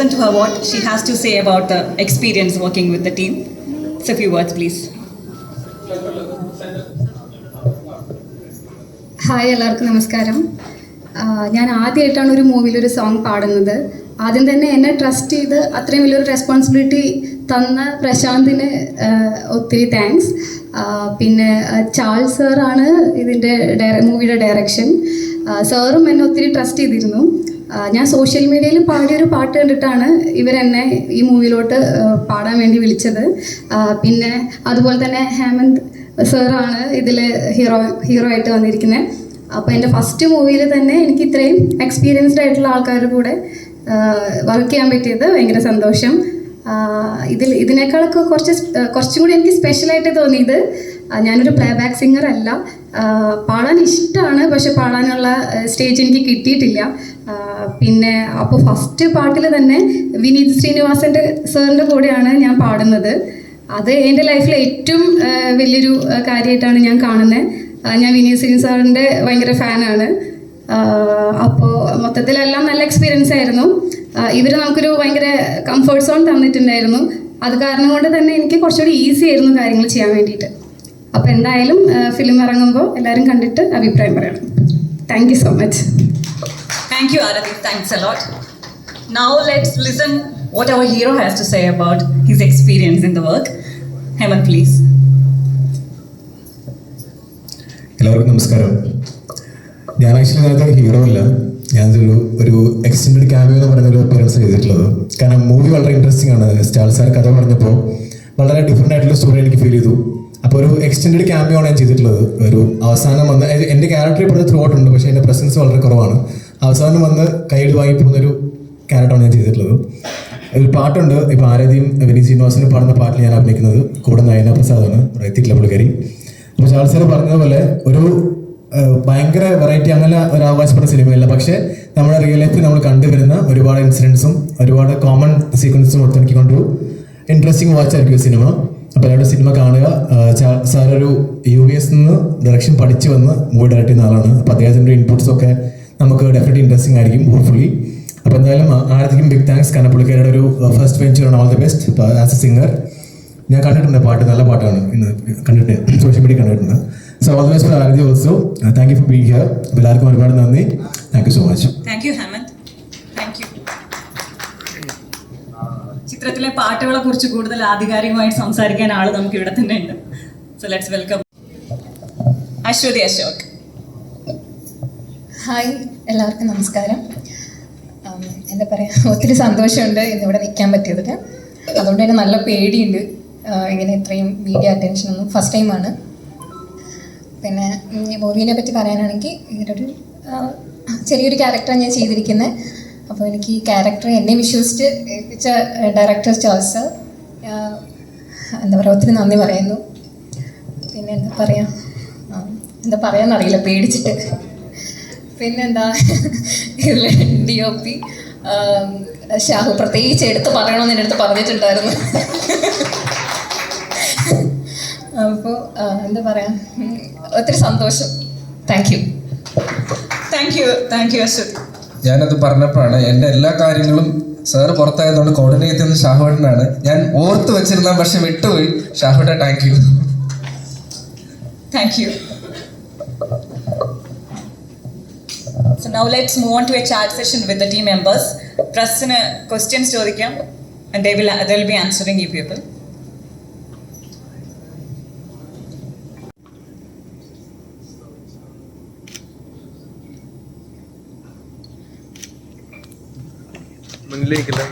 listen to her what she has to say about the experience working with the team. So, a few words, please. Hi എല്ലാവർക്കും നമസ്കാരം. ഞാൻ ആദ്യമായിട്ടാണ് ഒരു മൂവിയിൽ ഒരു സോങ് പാടുന്നത്. ആദ്യം തന്നെ എന്നെ ട്രസ്റ്റ് ചെയ്ത് അത്രയും വലിയൊരു റെസ്പോൺസിബിലിറ്റി തന്ന പ്രശാന്തിന് ഒത്തിരി താങ്ക്സ് പിന്നെ ചാൾസ് സാറാണ് ഇതിന്റെ മൂവിയുടെ ഡയറക്ഷൻ സാറും എന്നെ ഒത്തിരി ട്രസ്റ്റ് ചെയ്തിരുന്നു. ഞാൻ സോഷ്യൽ മീഡിയയിൽ പാടിയൊരു പാട്ട് കണ്ടിട്ടാണ് ഇവരെന്നെ ഈ മൂവിയിലോട്ട് പാടാൻ വേണ്ടി വിളിച്ചത്. പിന്നെ അതുപോലെ തന്നെ ഹേമന്ത് സാറാണ് ഇതിൽ ഹീറോ ഹീറോ ആയിട്ട് വന്നിരിക്കുന്നത് അപ്പോൾ എന്റെ ഫസ്റ്റ് മൂവിയിൽ തന്നെ എനിക്ക് ഇത്രയും എക്സ്പീരിയൻസ്ഡ് ആയിട്ടുള്ള ആൾക്കാരുടെ കൂടെ വർക്ക് ചെയ്യാൻ പറ്റിയത് ഭയങ്കര സന്തോഷം. ഇതിൽ ഇതിനേക്കാളൊക്കെ കുറച്ച് കുറച്ചും കൂടി എനിക്ക് സ്പെഷ്യലായിട്ട് തോന്നിയത് ഞാനൊരു പ്ലേ ബാക്ക് സിംഗർ അല്ല പാടാൻ ഇഷ്ടമാണ് പക്ഷെ പാടാനുള്ള സ്റ്റേജ് എനിക്ക് കിട്ടിയിട്ടില്ല. പിന്നെ അപ്പോൾ ഫസ്റ്റ് പാട്ടിൽ തന്നെ വിനീത് ശ്രീനിവാസന്റെ സാറിന്റെ കൂടെയാണ് ഞാൻ പാടുന്നത്. അത് എന്റെ ലൈഫിലെ ഏറ്റവും വലിയൊരു കാര്യമായിട്ടാണ് ഞാൻ കാണുന്നത് ഞാൻ വിനീത് സിംഗ് സാറിന്റെ ഭയങ്കര ഫാനാണ് അപ്പോൾ മൊത്തത്തിലെല്ലാം നല്ല എക്സ്പീരിയൻസ് ആയിരുന്നു. ഇവർ നമുക്കൊരു ഭയങ്കര കംഫർട്ട് സോൺ തന്നിട്ടുണ്ടായിരുന്നു. അത് കാരണം കൊണ്ട് തന്നെ എനിക്ക് കുറച്ചുകൂടി ഈസി ആയിരുന്നു കാര്യങ്ങൾ ചെയ്യാൻ വേണ്ടിയിട്ട്. അപ്പോൾ എന്തായാലും ഫിലിം ഇറങ്ങുമ്പോൾ എല്ലാവരും കണ്ടിട്ട് അഭിപ്രായം പറയണം. Thank so much Thank you, Aravind. Thanks a lot. Now, let's listen what our hero has to say about his experience in the work. Hemant, please. എല്ലാവർക്കും നമസ്കാരം ഞാൻ ആക്ച്വലി നേരത്തെ ഹീറോ അല്ല ഞാനൊരു ഒരു എക്സ്റ്റൻഡ് ക്യാമിയോ എന്ന് പറയുന്ന ഒരു അപ്പിയറൻസ് ചെയ്തിട്ടുള്ളത് കാരണം മൂവി വളരെ ഇൻട്രസ്റ്റിംഗ് ആണ് സ്റ്റാൾ സാർ കഥ പറഞ്ഞപ്പോൾ വളരെ ഡിഫറെന്റ് ആയിട്ടുള്ള സ്റ്റോറി എനിക്ക് ഫീൽ ചെയ്തു അപ്പോൾ ഒരു എക്സ്റ്റൻഡ് ക്യാമിയോ ആണ് ഞാൻ ചെയ്തിട്ടുള്ളത് ഒരു അവസാനം വന്ന് എന്റെ ക്യാരക്ടർ ഇപ്പോൾ ത്രൂ ഔട്ട് ഉണ്ട് പക്ഷേ എന്റെ പ്രസൻസ് വളരെ കുറവാണ് അവസാനം വന്ന് കയ്യിൽ വാങ്ങി പോകുന്നൊരു ക്യാരക്ടറാണ് ഞാൻ ചെയ്തിട്ടുള്ളത്. ഒരു പാട്ടുണ്ട്. ഇപ്പോൾ ആരാധ്യം വിനീത് ശ്രീനിവാസനും പാടുന്ന പാട്ടിൽ ഞാൻ അഭിനയിക്കുന്നത് കൂടെ നയന പ്രസാദാണ്. റൈത്തിട്ടില്ല പുള്ളിക്കാരി അപ്പോൾ ചാൾസർ പറഞ്ഞതുപോലെ ഒരു ഭയങ്കര വെറൈറ്റി അങ്ങനെ ഒരു അവകാശപ്പെട്ട സിനിമയല്ല. പക്ഷേ നമ്മുടെ റിയൽ ലൈഫിൽ നമ്മൾ കണ്ടുവരുന്ന ഒരുപാട് ഇൻസിഡൻസും ഒരുപാട് കോമൺ സീക്വൻസും ഒത്തിണക്കിക്കൊണ്ടൊരു ഇൻട്രസ്റ്റിംഗ് വാച്ച് ആയിരിക്കും സിനിമ. അപ്പോൾ എല്ലാവരും സിനിമ കാണുക. സാർ ഒരു യു എസ് നിന്ന് ഡയറക്ഷൻ പഠിച്ചു വന്ന് മൂവി ഡയറക്റ്റ് ചെയ്യുന്ന ആളാണ്. അപ്പോൾ അദ്ദേഹത്തിന്റെ ഇൻപുട്സ് ഒക്കെ നമുക്ക് ഡെഫിനറ്റ്ലി ഇൻട്രസ്റ്റിംഗ് ആയിരിക്കും ഹോപ്പ്ഫുള്ളി അപ്പോൾ എന്തായാലും ആരാധിക്കും ബിഗ് താങ്ക്സ് കാരണം പുള്ളിക്കാരുടെ ഒരു ഫസ്റ്റ് വെഞ്ചർ ആണ് all the best as a singer ഞാൻ കണ്ടിട്ടുണ്ട് പാട്ട് നല്ല പാട്ടാണ് ഇന്ന് കണ്ടിട്ട് സോഷ്യൽ മീഡിയ കണ്ടിട്ടുണ്ട്. So all the best for Aarathi also thank you for being here എല്ലാവർക്കും ഒരുപാട് നന്ദി. Thank you so much thank you Hemanth. ചിത്രത്തിലെ പാട്ടുകളെ കുറിച്ച് കൂടുതൽ ആധികാരികമായിട്ട് സംസാരിക്കാൻ ആൾ നമുക്ക് ഇവിടെ തന്നെ ഉണ്ട്. So let's welcome Aswathy Ashok. Hi എല്ലാവർക്കും നമസ്കാരം. എന്താ പറയുക ഒത്തിരി സന്തോഷമുണ്ട് ഇന്നിവിടെ നിൽക്കാൻ പറ്റിയതിൽ അതുകൊണ്ട് തന്നെ നല്ല പേടിയുണ്ട്. ഇങ്ങനെ ഇത്രയും മീഡിയ അറ്റൻഷൻ ഒന്നും ഫസ്റ്റ് ടൈമാണ് പിന്നെ ഈ മൂവീനെ പറ്റി പറയാനാണെങ്കിൽ ഇതിലൊരു ഒരു ചെറിയൊരു ക്യാരക്ടറാണ് ഞാൻ ചെയ്തിരിക്കുന്നത് അപ്പോൾ എനിക്ക് ഈ ക്യാരക്ടർ എന്നെ വിശ്വസിച്ച് ഏൽപ്പിച്ച ഡയറക്ടർ ചോയ്സ് എന്താ പറയുക ഒത്തിരി നന്ദി പറയുന്നു. പിന്നെ എന്താ പറയുക എന്താ പറയാന്നറിയില്ല പേടിച്ചിട്ട്. പിന്നെന്താ? D O P. ഷാഹു പ്രത്യേകിച്ച് എടുത്ത് പറയണമെന്ന് എന്റെ അടുത്ത് പറഞ്ഞിട്ടുണ്ടായിരുന്നു. അപ്പോൾ എന്താ പറയാ? ഒത്തിരി സന്തോഷം. Thank you thank you thank you Ashwath ഞാനത് പറഞ്ഞപ്പോഴാണ് എന്റെ എല്ലാ കാര്യങ്ങളും സാറ് പുറത്തായതുകൊണ്ട് കോർഡിനേറ്റ് ചെയ്യുന്നത് ഷാഹുവേട്ടനാണ്. ഞാൻ ഓർത്ത് വെച്ചിരുന്ന പക്ഷെ വിട്ടുപോയി. ഷാഹുവേട്ട thank you Thank you. So now let's move on to a chat session with the team members. പ്രസ്സിന് ക്വസ്റ്റ്യൻസ് ചോദിക്കാം and they will they will be answering you people. മുന്നിലേക്കില്ല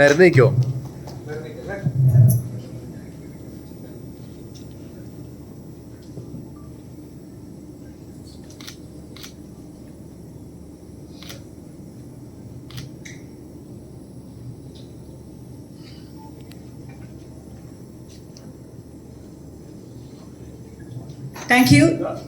നിരന്ന് Thank you.